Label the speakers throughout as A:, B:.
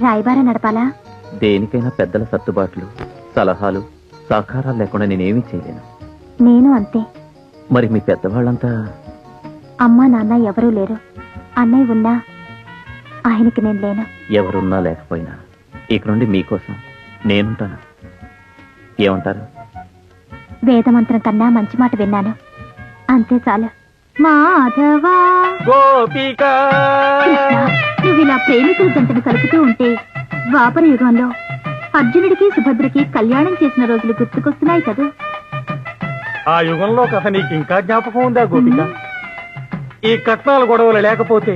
A: రాయబార నడపాలా?
B: దేనికైనా పెద్దల సర్దుబాట్లు సలహాలు సహకారాలు లేకుండా నేనేమీ చేయలేను.
A: నేను అంతే.
B: మరి మీ పెద్దవాళ్ళంతా?
A: అమ్మా నాన్న ఎవరూ లేరు. అన్నయ్య ఉన్నా ఆయనకి నేను లేను.
B: ఎవరున్నా లేకపోయినా ఇక నుండి మీకోసం నేనుంటాను. ఏమంటారు?
A: వేదమంత్రం కన్నా మంచి మాట విన్నాను. అంతే చాలు. మాధవా!
C: గోపిక.
A: నువ్వు ఇలా ప్రేమికుల జంటను కలుపుతూ ఉంటే ద్వాపర యుగంలో అర్జునుడికి సుభద్రకి కళ్యాణం చేసిన రోజులు గుర్తుకొస్తున్నాయి కదా?
C: ఆ యుగంలో కథ నీకు ఇంకా జ్ఞాపకం ఉందా గోపిక? ఈ కట్నాల గొడవలు లేకపోతే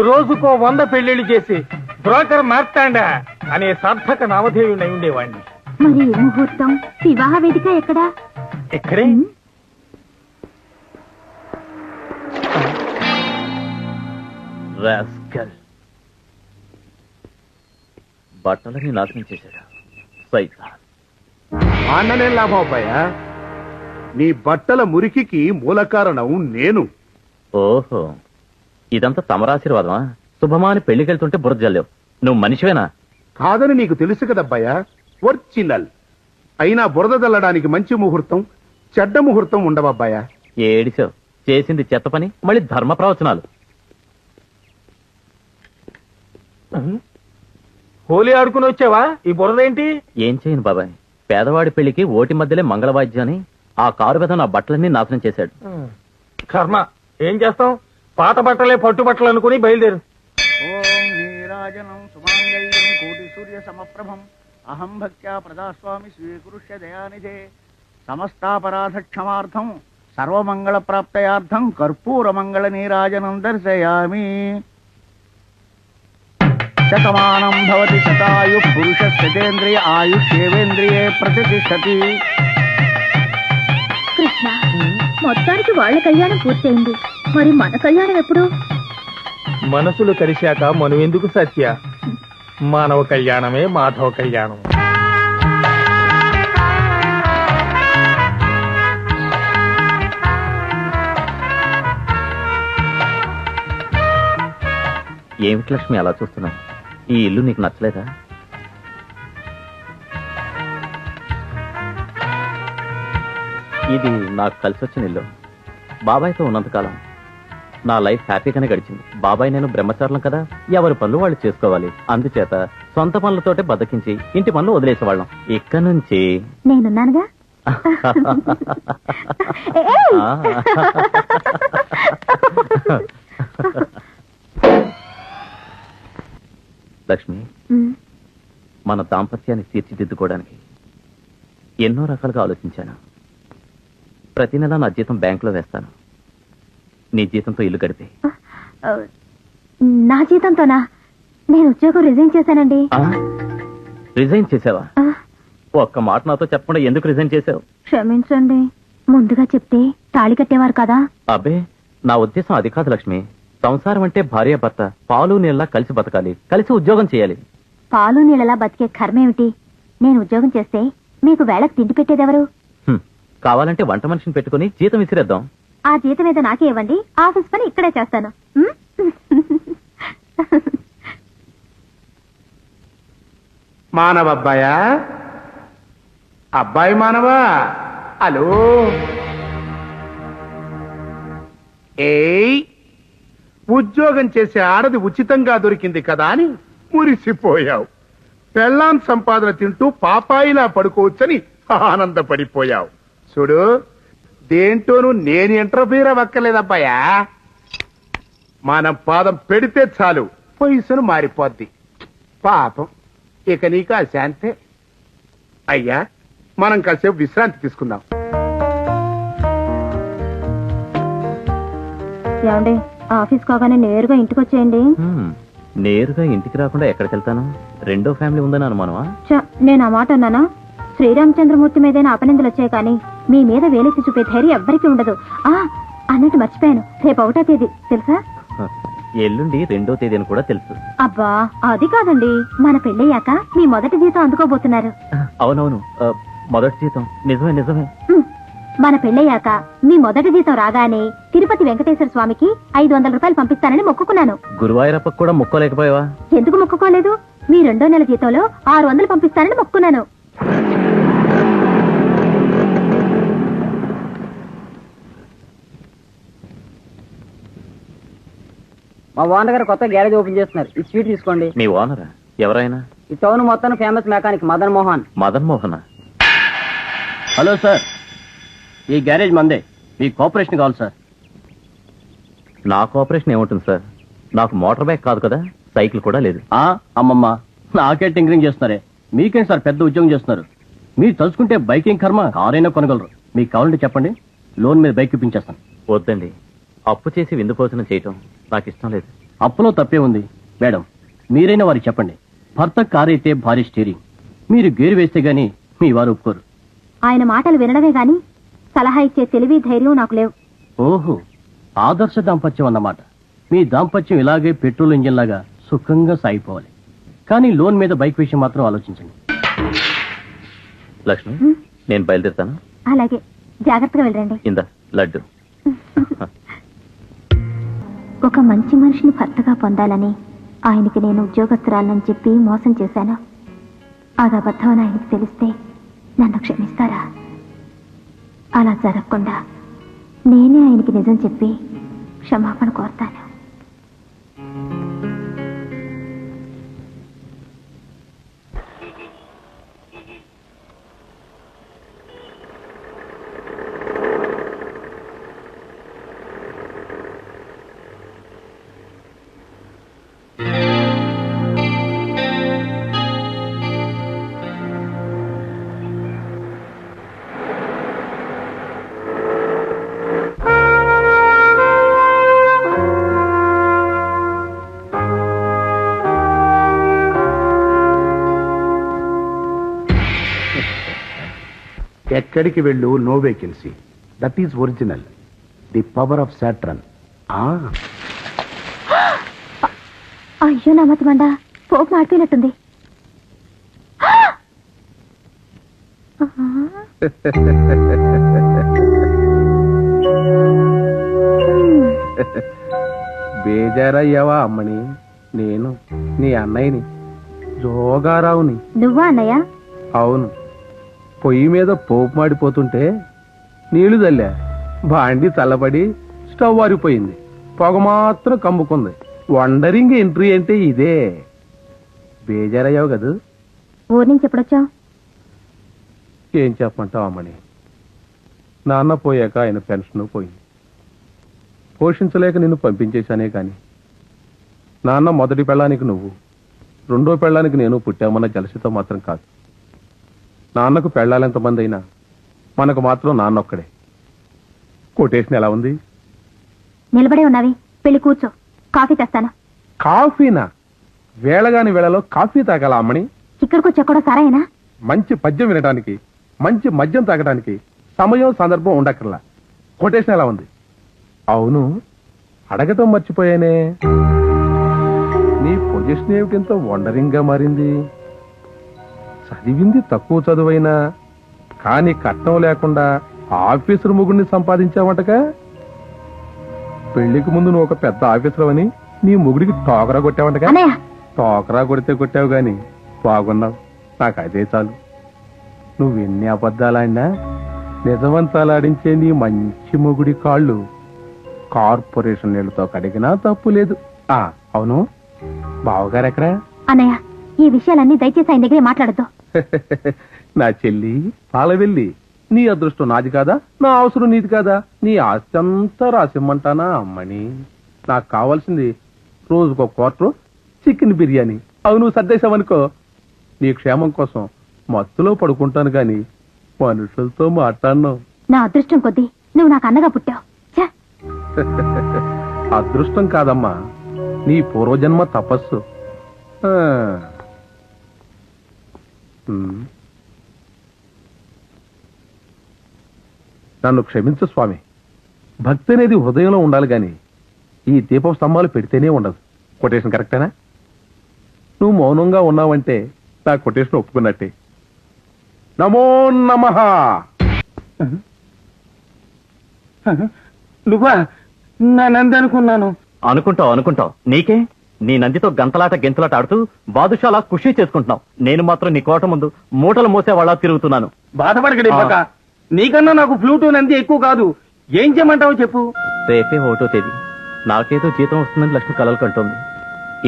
C: రోజుకో వంద పెళ్ళిళ్ళు చేసి బ్రోకర్ మార్తాండా అనే సార్థక నామధేయుడై ఉండేవాణ్ణి.
A: మరి ముహూర్తం వివాహ వేదిక ఎక్కడా?
C: ఇక్కడే
B: రాస్కల్ బట్టలని నాశనం చేశాడు సైతాన్.
D: ఆన్ననే లాభం అబ్బాయా నీ బట్టల మురికికి మూల కారణం నేను.
B: ఓహో. ఇదంతా తమరాశీర్వాదమా శుభమా అని పెళ్ళికెళ్తుంటే బురద జల్లేవు. నువ్వు మనిషివేనా?
D: కాదని నీకు తెలుసు కదబ్బాయా? ఒరిజినల్. అయినా బురద చల్లడానికి మంచి ముహూర్తం చెడ్డ ముహూర్తం ఉండవబ్బాయా?
B: ఏడిసావు. చేసింది చెత్త పని మళ్ళీ ధర్మ ప్రవచనాలు.
C: హోలీ ఆడుకుని వచ్చావా? ఈ బురదేంటి
B: ఏం చేయను బాబాయ్. పేదవాడి పెళ్ళికి ఓటి మధ్యలే మంగళవాద్యాన్ని ఆ కారు మీద నా బట్టలన్నీ నాశనం చేశాడు.
C: కర్మ. ఏం చేస్తాం? పాత బట్టలే పట్టు బట్టలు అనుకుని బయలుదేరు.
E: ఓం నీరాజనం సుమాంగళ్యం కోటి సూర్య సమప్రభం. అహం భక్త్యా ప్రదాస్వామి స్వీకృష్య దయానిధే. సమస్తాపరాధ క్షమార్థం సర్వమంగళ ప్రాప్తయార్థం కర్పూర మంగళ నీరాజనం దర్శయామి. శతమానం భవతి శతాయు పురుష శతేంద్రియ ఆయుష్యేవేంద్రియే ప్రతిష్టతి
A: కృష్ణ మొత్తానికి వాళ్ళ కళ్యాణం పూర్తయింది. మరి మన కళ్యాణం ఎప్పుడు?
C: మనసులు కలిశాక మనువెందుకు సత్య? మానవ కళ్యాణమే మాధవ కళ్యాణం.
B: ఏమిటి లక్ష్మి అలా చూస్తున్నావు? ఈ ఇల్లు నీకు నచ్చలేదా? ఇది నాకు కలిసి వచ్చిన ఇల్లు. బాబాయ్తో ఉన్నంతకాలం నా లైఫ్ హ్యాపీగానే గడిచింది. బాబాయ్ నేను బ్రహ్మచారులం కదా ఎవరి పనులు వాళ్ళు చేసుకోవాలి. అందుచేత సొంత పనులతోటే బతికించి ఇంటి పనులు వదిలేసేవాళ్ళం. ఇక్కడ నుంచి.
A: నేనున్నానుగా? ఏయ్!
B: ఆ. లక్ష్మి మన దాంపత్యాన్ని తీర్చిదిద్దుకోవడానికి ఎన్నో రకాలుగా ఆలోచించాను. ప్రతి నెల నా జీతం బ్యాంకులో వేస్తాను. నీ జీతంతో ఇల్లు గడిపే.
A: నా జీతంతోనా? నేను ఉద్యోగం రిజైన్ చేశానండి.
B: రిజైన్ చేసావా ఒక్క మాట నాతో చెప్పకుండా ఎందుకు రిజైన్ చేసావు
A: క్షమించండి. ముందుగా చెప్తే తాళి కట్టేవారు కదా.
B: అబ్బే నా ఉద్దేశం అది కాదు లక్ష్మి. సంసారం అంటే భార్య భర్త. పాలు నీళ్ళ కలిసి బతకాలి. కలిసి ఉద్యోగం చేయాలి.
A: పాలు నీళ్ళలా బతికే కర్మేమిటి నేను ఉద్యోగం చేస్తే మీకు వేళకు తిండి పెట్టేదెవరు?
B: హ్మ్. కావాలంటే వంట మనిషిని పెట్టుకుని జీతం విసిరేద్దాం.
A: ఆ జీతం ఏదో నాకే ఇవ్వండి. ఆఫీస్ పని ఇక్కడే చేస్తాను?
D: మానవ అబ్బాయా? అబ్బాయి మానవా? హలో? ఏయ్ ఉద్యోగం చేసే ఆడది ఉచితంగా దొరికింది కదా అని మురిసిపోయావు. పెళ్ళాం సంపాదన తింటూ పాపాయిలా పడుకోవచ్చని ఆనందపడిపోయావు. చూడు దేంటోనూ నేను ఇంటర్ఫీర్ అవ్వక్కర్లేదబ్బాయా. మనం పాదం పెడితే చాలు పొయ్యిసును మారిపోద్ది. పాపం. ఇక నీకు ఆ శాంతే. అయ్యా మనం కాసేపు విశ్రాంతి తీసుకుందాం.
A: ఏమండి? ఆఫీస్ కాగానే నేరుగా ఇంటికి వచ్చేయండి.
B: నేరుగా ఇంటికి రాకుండా ఎక్కడికి వెళ్తాను రెండో ఫ్యామిలీ ఉందని అనుమానమా?
A: నేను ఆ మాట అన్నానా? శ్రీరామచంద్రమూర్తి మీదైనా అపనిందలు వచ్చాయి కానీ మీ మీద వేలెత్తి చూపే ధైర్యం ఎవ్వరికీ ఉండదు. ఆ అన్నట్టు మర్చిపోయాను. రేపు ఒకటో తేదీ తెలుసా.
B: ఎల్లుండి రెండో తేదీ అని కూడా తెలుసు.
A: అబ్బా అది కాదండి. మన పెళ్ళయ్యాక మీ మొదటి జీతం అందుకోబోతున్నారు.
B: అవునవును. మొదటి జీతం. నిజమే నిజమే.
A: మన పెళ్ళయ్యాక మీ మొదటి జీతం రాగానే తిరుపతి వెంకటేశ్వర స్వామికి ఐదు వందల రూపాయలు పంపిస్తానని మొక్కుకున్నాను.
B: గురువాయూరప్పకు కూడా ముక్కోలేకపోయావా?
A: ఎందుకు మొక్కుకోలేదు? మీ రెండో నెల జీతంలో ఆరు వందలు పంపిస్తానని మొక్కున్నాను
F: మా ఓనర్ గారు కొత్త గ్యారేజ్ ఓపెన్ చేస్తున్నారు. ఈ స్వీట్ తీసుకోండి.
B: మీ ఓనరా? ఎవరైనా?
F: ఈ టౌన్ మొత్తం ఫేమస్ మెకానిక్ మదన్ మోహన్.
B: మదన్ మోహన?
G: Hello sir. ఈ గ్యారేజ్ మందే. మీ కోఆపరేషన్ కావాలి సార్.
B: నా కోఆపరేషన్ ఏముంటుంది సార్? నాకు మోటార్ బైక్ కాదు కదా సైకిల్ కూడా లేదు.
G: ఆ అమ్మమ్మ నాకే టింకరింగ్ చేస్తున్నారే. మీకేం సార్ పెద్ద ఉద్యోగం చేస్తున్నారు? మీరు తలుచుకుంటే బైకింగ్ కర్మ? కారైనా కొనగలరు. మీకు కావాలంటే చెప్పండి. లోన్ మీద బైక్ ఇప్పించేస్తాను.
B: వద్దండి. అప్పు చేసి విందు భోజనం చేయటం నాకు ఇష్టం లేదు.
G: అప్పులో తప్పే ఉంది. మేడం మీరైనా వారికి చెప్పండి. భర్త కారు అయితే భారీ స్టీరింగ్. మీరు గేరు వేస్తే గానీ మీ వారు ఒప్పుకోరు.
A: ఆయన మాటలు వినడమే గాని సలహా ఇచ్చే తెలివి ధైర్యం నాకు లేవు.
G: ఓహో ఆదర్శ దాంపత్యం అన్నమాట. మీ దాంపత్యం ఇలాగే పెట్రోల్ ఇంజిన్ లాగా సుఖంగా సాగిపోవాలి. కానీ లోన్ మీద బైక్ విషయం మాత్రం ఆలోచించండి.
B: లక్ష్మి నేను బయలుదేరుతాను?
A: అలాగే. జాగ్రత్తగా వెళ్ళండి.
B: ఇందా లడ్డు.
A: ఒక మంచి మనిషిని భర్తగా పొందాలని ఆయనకి నేను ఉద్యోగస్తురాలని చెప్పి మోసం చేశాను? అది అబద్ధం అని ఆయనకి తెలిస్తే నన్ను క్షమిస్తారా? అలా జరగకుండా నేనే ఆయనకి నిజం చెప్పి క్షమాపణ కోరుతాను.
H: ఎక్కడికి వెళ్ళు no vacancy that is original the power of Saturn
A: అయ్యో నా మతి మండ పోపు మాడిపోయినట్టుంది.
H: బేజారయ్యావా అమ్మని? నేను నీ అన్నయ్యని జోగారావుని.
A: నువ్వా అన్నయ్య?
H: అవును. పొయ్యి మీద పోపు మాడిపోతుంటే నీళ్ళు చల్లా బాండి చల్లబడి స్టవ్ ఆరిపోయింది. పొగ మాత్రం కమ్ముకుంది. వండరింగ్ ఎంట్రీ అంటే ఇదే. బేజారయ్యావు కదూ?
A: ఊరి నుంచి ఎప్పుడొచ్చావు?
H: ఏం చెప్పమంటావు అమ్మని? నాన్న పోయాక ఆయన పెన్షన్ పోయింది. పోషించలేక నిన్ను పంపించేశానే కాని. నాన్న మొదటి పెళ్ళానికి నువ్వు రెండో పెళ్ళానికి నేను పుట్టామన్న జలసితో మాత్రం కాదు. నాన్నకు పెళ్ళాలెంతమంది అయినా మనకు మాత్రం నాన్న ఒక్కడే కొటేషన్ ఎలా ఉంది?
A: నిలబడే ఉన్నావి. పెళ్ళి కూర్చో. కాఫీ తెస్తాను.
H: కాఫీనా? వేళగాని వేళలో కాఫీ తాగాల అమ్మని?
A: ఇక్కడికి వచ్చా కూడా సరైనా?
H: మంచి పద్యం వినడానికి మంచి మద్యం తాగడానికి సమయం సందర్భం ఉండక్కర్లా. కొటేషన్ ఎలా ఉంది? అవును. అడగటం మర్చిపోయానే. నీ పొజిషన్ ఏమిటింత వండరింగ్గా మారింది? చదివింది తక్కువ చదువైనా కానీ కట్నం లేకుండా ఆఫీసర్ ముగుడిని సంపాదించావంటగా పెళ్ళికి ముందు నువ్వు ఒక పెద్ద ఆఫీసర్ అని నీ ముగుడికి టోకరా కొట్టావంటగా
A: అన్నయ్య!
H: టోకరా కొడితే కొట్టావు గాని బాగున్నావు. నాకు అదే చాలు. నువ్వు ఎన్ని అబద్ధాలాడినా నిజవంతాలాడించే నీ మంచి మొగుడి కాళ్ళు కార్పొరేషన్ నీళ్ళతో కడిగినా తప్పు లేదు. ఆ అవును? బావగారు ఎక్కడా?
A: అన్నయ్య ఈ విషయాలన్నీ దయచేసి ఆయన దగ్గరే మాట్లాడద్దు.
H: నా చెల్లి పాలవెల్లి. నీ అదృష్టం నాది కాదా? నా అవసరం నీది కాదా? నీ ఆస్తి అంతా రాసిమ్మంటానా అమ్మని? నాకు కావాల్సింది రోజుకో క్వార్టర్ చికెన్ బిర్యానీ. అవి నువ్వు సర్దేశావనుకో. నీ క్షేమం కోసం మత్తులో పడుకుంటాను గాని మనుషులతో మాట్లాడను.
A: నా అదృష్టం కొద్దీ నువ్వు నాకు అన్నగా పుట్టావు!
H: అదృష్టం కాదమ్మా నీ పూర్వజన్మ తపస్సు. ఆ. నన్ను క్షమించు స్వామి. భక్తి అనేది హృదయంలో ఉండాలి గాని ఈ దీపం స్తంభాలు పెడితేనే ఉండదు. కొటేషన్ కరెక్టేనా నువ్వు మౌనంగా ఉన్నావంటే నా కొటేషన్ ఒప్పుకున్నట్టే. నమో నమః.
C: నువ్వా? నన్ను అనుకున్నాను.
B: అనుకుంటావు అనుకుంటావు. నీకే? నీ నందితో గంతలాట గెంతలాట ఆడుతూ బాదుషాలా ఖుషి చేసుకుంటున్నావు. నేను మాత్రం నీ కోట ముందు మూటలు మోసేవాళ్ళ తిరుగుతున్నాను.
C: బాధపడకడి నీకన్నా నాకు ఫ్లూటు నంది ఎక్కువ కాదు. ఏం చేయమంటావు చెప్పు.
B: రేపే ఒకటో తేదీ నాకేదో జీతం వస్తుందని లక్ష్మి కలలు కంటోంది.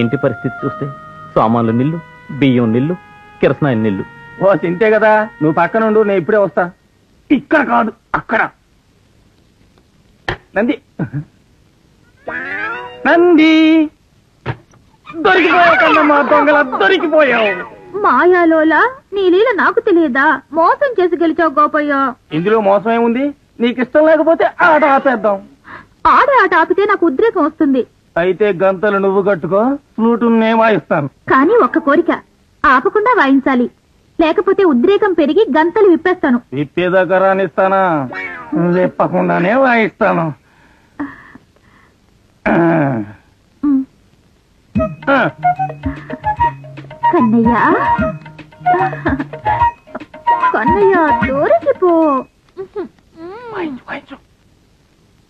B: ఇంటి పరిస్థితి చూస్తే సామాన్లు నిల్లు బియ్యం నిల్లు కిరసనాయిలు నిల్లు.
C: ఓ తింటే కదా. నువ్వు పక్కన ఉండు నేను ఇప్పుడే వస్తా. ఇక్కడ కాదు అక్కడ. నంది. నంది. దొరికిపోయావు కన్నమ్మా దొంగల దొరికిపోయావు.
I: మాయాలోలా? నీ లీల నాకు తెలియదా? మోసం చేసి గెలిచావు గోపయ్య.
C: ఇందులో మోసం ఏముంది? నీకు ఇష్టం లేకపోతే ఆట ఆపేద్దాం.
I: ఆడే ఆట ఆపితే నాకు ఉద్రేకం వస్తుంది.
C: అయితే గంతలు నువ్వు కట్టుకో ఫ్లూటు నేను వాయిస్తాను.
I: కానీ ఒక్క కోరిక ఆపకుండా వాయించాలి. లేకపోతే ఉద్రేకం పెరిగి గంతలు విప్పేస్తాను.
C: విప్పేదాకా రానిస్తానా? విప్పకుండానే వాయిస్తాను ఆ.
I: ఉమ్. కన్నయ్య? కన్నయ్య దూరకిపో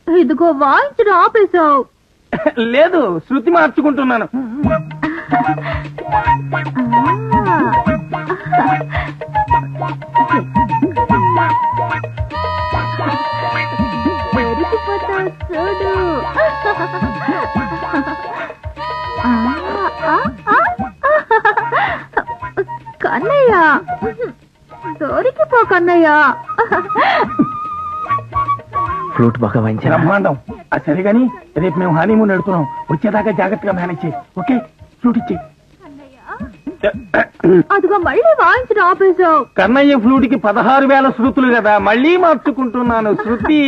I: ఇదిగో వాయించడం ఆపేశావు.
C: లేదు శృతి మార్చుకుంటున్నాను.
I: కన్నయ్య దొరికిపో కన్నయ్య.
B: ఫ్లూట్ బాగా వాయించారా
C: బ్రహ్మాండం. అది సరే గాని రేపు మేము హనీమూన్ ఎడుతున్నాం వచ్చేదాకా జాగ్రత్తగా మేనేజ్ చేయి. ఓకే? ఫ్లూట్ ఇచ్చి
I: అదిగో మళ్ళీ వాయించడం ఆపేశావు.
C: కన్నయ్య ఫ్లూట్కి పదహారు వేల శృతులు కదా. మళ్ళీ మార్చుకుంటున్నాను శృతి.